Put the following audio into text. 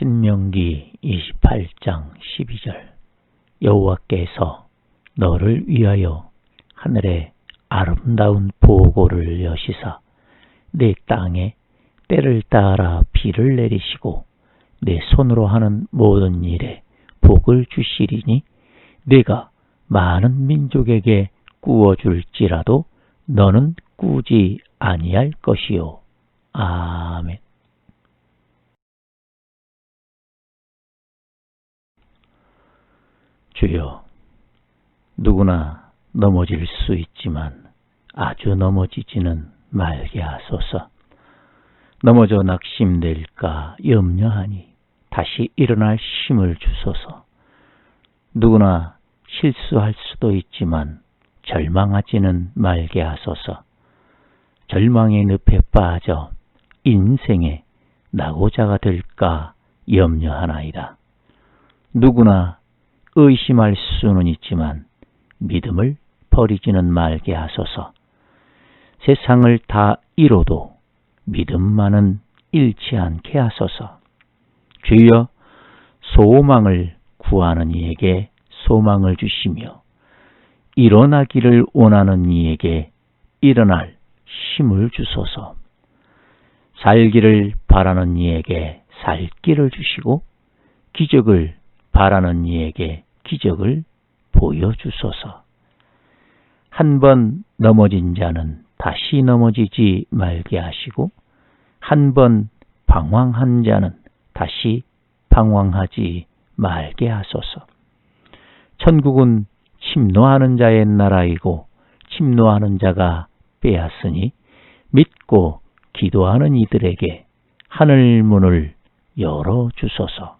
신명기 28장 12절 여호와께서 너를 위하여 하늘에 아름다운 보고를 여시사 내 땅에 때를 따라 비를 내리시고 내 손으로 하는 모든 일에 복을 주시리니 내가 많은 민족에게 꾸어줄지라도 너는 꾸지 아니할 것이요. 아멘. 주여, 누구나 넘어질 수 있지만 아주 넘어지지는 말게 하소서. 넘어져 낙심될까 염려하니 다시 일어날 힘을 주소서. 누구나 실수할 수도 있지만 절망하지는 말게 하소서. 절망의 늪에 빠져 인생의 낙오자가 될까 염려하나이다. 누구나 의심할 수는 있지만 믿음을 버리지는 말게 하소서. 세상을 다 잃어도 믿음만은 잃지 않게 하소서. 주여 소망을 구하는 이에게 소망을 주시며 일어나기를 원하는 이에게 일어날 힘을 주소서. 살기를 바라는 이에게 살기를 주시고 기적을 바라는 이에게 기적을 보여주소서. 한 번 넘어진 자는 다시 넘어지지 말게 하시고 한 번 방황한 자는 다시 방황하지 말게 하소서. 천국은 침노하는 자의 나라이고 침노하는 자가 빼앗으니 믿고 기도하는 이들에게 하늘 문을 열어 주소서.